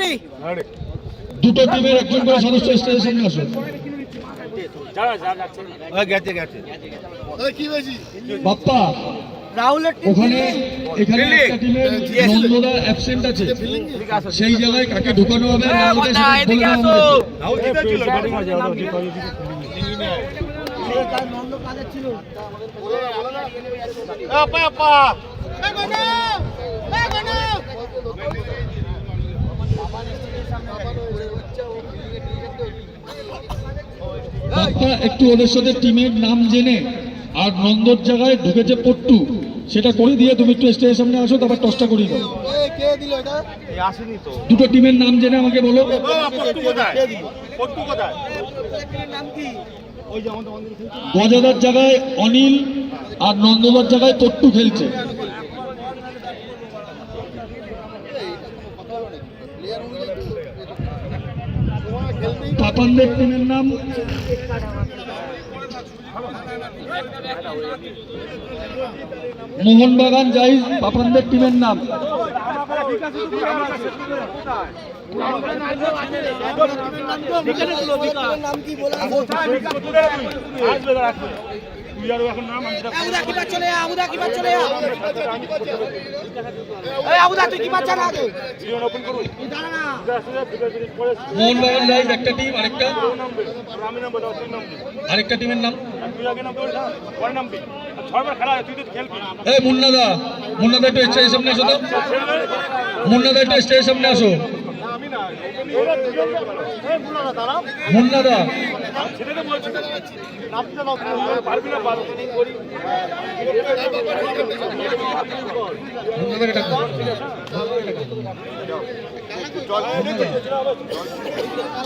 Ready? দুটো টিমের একজন করে সদস্য স্টেজের সামনে আসুন। গেছে গেছে। বাপ্পা ওখানে এখানে একটা টিমের নন্দদা অ্যাবসেন্ট আছে। সেই জায়গায় কাকে ঢুকানো হবে হ্যাঁ। নাও জিতে ছিল? একটু ওদের সাথে টিমের নাম জেনে আর নন্দর জায়গায় ঢুকেছে পট্টু। সেটা করে দিয়ে তুমি একটু স্টেজের সামনে আসো, তারপর টসটা করিয়ে দাও। দুটো টিমের নাম জেনে আমাকে বলো। গজাদার জায়গায় অনিল আর নন্দদার জায়গায় পট্টু খেলছে। পাপানদের টিমের নাম? মোহনবাগান যাই পাপানদের টিমের নাম? আবুদা কিপার চলে আবুদা কিপার চলে আবুদা তুই আগে দাঁড়া না। মোহনবাগান যাই একটা টিম আরেকটা। আরেকটা টিমের নাম। এই মুন্নাদা মুন্নাদা একটু স্টেজের সামনে আসো তো। মুন্নাদা একটু স্টেজের সামনে আসো। মুন্নাদা।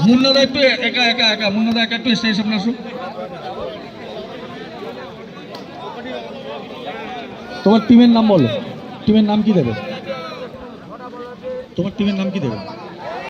মুন্নাদা একটু একা একা একা। মুন্নাদা একা একটু স্টেজের সামনে আসো তোমার টিমের নাম বলো। টিমের নাম কি দেবে? তোমার টিমের নাম কি দেবে?